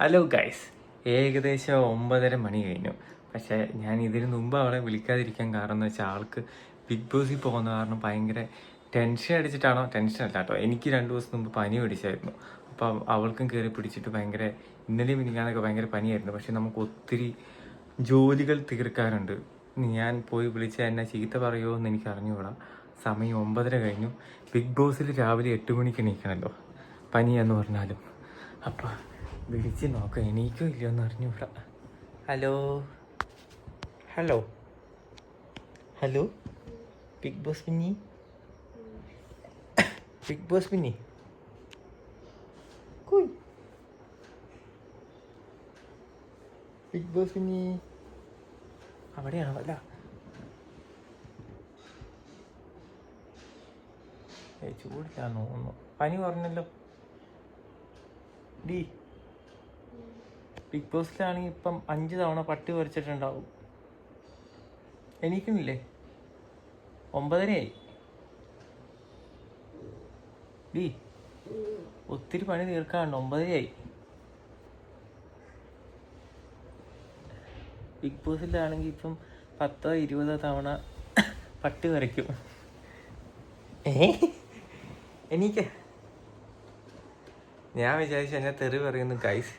Hello guys ഏകദേശം ഒമ്പതര മണി കഴിഞ്ഞു. പക്ഷേ ഞാൻ ഇതിന് മുമ്പ് അവളെ വിളിക്കാതിരിക്കാൻ കാരണം എന്ന് വെച്ചാൽ ആൾക്ക് ബിഗ് ബോസിൽ പോകുന്ന കാരണം ഭയങ്കര ടെൻഷൻ അടിച്ചിട്ടാണോ? ടെൻഷൻ അല്ല കേട്ടോ. എനിക്ക് രണ്ട് ദിവസം മുമ്പ് പനി പിടിച്ചായിരുന്നു. അപ്പോൾ അവൾക്കും കയറി പിടിച്ചിട്ട് ഭയങ്കര ഇന്നലെയും മിനിക്കാനൊക്കെ ഭയങ്കര പനിയായിരുന്നു. പക്ഷെ നമുക്ക് ഒത്തിരി ജോലികൾ തീർക്കാനുണ്ട്. ഞാൻ പോയി വിളിച്ച എന്നെ ചീത്ത പറയുമോ എന്ന് എനിക്ക് അറിഞ്ഞുകൂടാ. സമയം ഒമ്പതര കഴിഞ്ഞു. ബിഗ് ബോസിൽ രാവിലെ എട്ട് മണിക്ക് എണീക്കണമല്ലോ പനിയെന്ന് പറഞ്ഞാലും. അപ്പം വിളിച്ച് നോക്കാം എണീക്കോ ഇല്ലയോ എന്ന് അറിഞ്ഞുകൂടാ hello? Hello? Hello? Bigg Boss പിന്നി ബിഗ് ബോസ് പിന്നി കുയ്. ബിഗ് ബോസ് പിന്നി അവിടെയാണോ അല്ല ചൂടില്ലാന്ന് തോന്നുന്നു. പനി പറഞ്ഞല്ലോ ഡി. ബിഗ് ബോസിലാണെങ്കിൽ ഇപ്പം അഞ്ച് തവണ പട്ടി വരച്ചിട്ടുണ്ടാവും എനിക്കുന്നില്ലേ? ഒമ്പതരയായി. ഡി ഒത്തിരി പണി തീർക്കാണ്ട് ഒമ്പതരയായി. ബിഗ് ബോസിലാണെങ്കിൽ ഇപ്പം പത്തോ ഇരുപതോ തവണ പട്ടി വരയ്ക്കും എനിക്ക് ഞാൻ വിചാരിച്ചു എന്നെ തെറി പറയുന്നു ഗൈസ്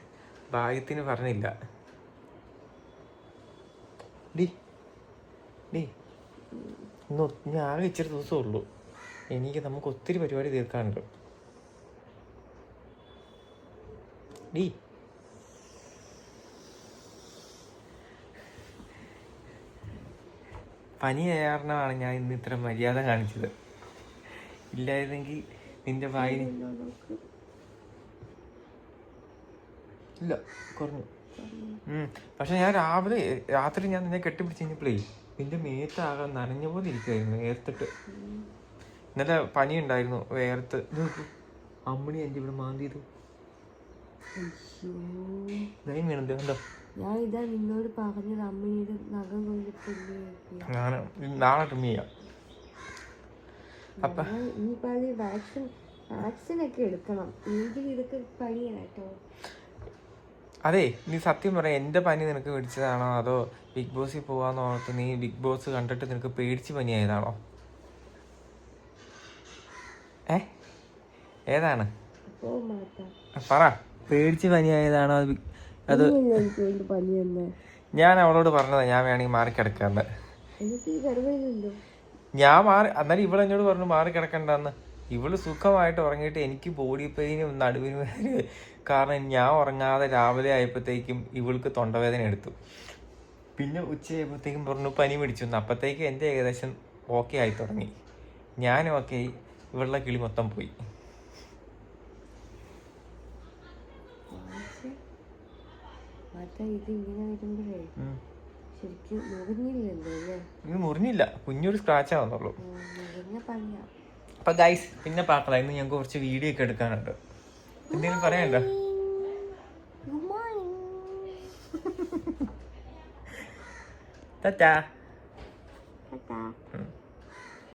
ഭാഗ്യത്തിന് പറഞ്ഞില്ല. ഡി ഡി ഇന്ന് ആകെ ഇച്ചിരി ദിവസമേ ഉള്ളൂ. എനിക്ക് നമുക്ക് ഒത്തിരി പരിപാടി തീർക്കാനുണ്ട്. ഡി. പനി കാരണമാണ് ഞാൻ ഇന്ന് ഇത്ര മര്യാദ കാണിച്ചത്. ഇല്ലായിരുന്നെങ്കിൽ നിന്റെ വായിന് ഇല്ല കുറഞ്ഞു. പക്ഷെ ഞാൻ രാവിലെ രാത്രി ഞാൻ നിന്നെ കെട്ടിപ്പിടിച്ച് കഴിഞ്ഞപ്പോഴേ നിന്റെ മേത്താകെ നനഞ്ഞ പോലെ ഇരിക്കുമായിരുന്നു ഏർത്തിട്ട് ഇന്നലെ പനി ഉണ്ടായിരുന്നു വേർത്ത്. അമ്മണി എന്റെ ഇവിടെ മാന്തി ഞാൻ ഇതാ നിന്നോട് പറഞ്ഞത് അമ്മയുടെ നഖം കൊണ്ടിട്ടില്ലേ ഞാൻ നാളെ ട്രിം ചെയ്യാം. അപ്പ ഈ വാക്സിൻ വാക്സിൻ ഒക്കെ എടുക്കണം. എങ്കിൽ ഇതൊക്കെ പണിയാണ് കേട്ടോ. അതെ നീ സത്യം പറയാം എന്റെ പനി നിനക്ക് പിടിച്ചതാണോ? അതോ ബിഗ് ബോസിൽ പോവാന്ന് ഓർത്ത് നീ ബിഗ് ബോസ് കണ്ടിട്ട് നിനക്ക് പേടിച്ച് പനിയായതാണോ? ഏ? ഏതാണ്? പറ. പേടിച്ച് പനിയായതാണോ? അത് ഞാൻ അവളോട് പറഞ്ഞതാ ഞാൻ വേണമെങ്കിൽ മാറി കിടക്കാന്ന്. ഞാൻ മാറി അന്നേരം ഇവളെന്നോട് പറഞ്ഞു മാറി കിടക്കണ്ടെന്ന്. ഇവൾ സുഖമായിട്ട് ഉറങ്ങിയിട്ട് എനിക്ക് ബോഡി പെയിനും നടുവിന് വേദന കാരണം ഞാൻ ഉറങ്ങാതെ രാവിലെ ആയപ്പോഴത്തേക്കും ഇവൾക്ക് തൊണ്ടവേദന എടുത്തു. പിന്നെ ഉച്ചയായപ്പോഴത്തേക്കും പറഞ്ഞു പനി പിടിച്ചു. അപ്പോഴത്തേക്കും എന്റെ ഏകദേശം ഓക്കെ ആയി തുടങ്ങി. ഞാനും ഓക്കെ ഇവളുടെ കിളി മൊത്തം പോയി. ഇത് മുറിഞ്ഞില്ല കുഞ്ഞൊരു സ്ക്രാച്ചാ അപ്പൊ ഗൈസ് പിന്നെ പാക്കള ഇന്ന് ഞങ്ങൾക്ക് കുറച്ച് വീഡിയോ ഒക്കെ എടുക്കാനുണ്ട്. എന്തെങ്കിലും പറയണ്ടോ ഗുഡ്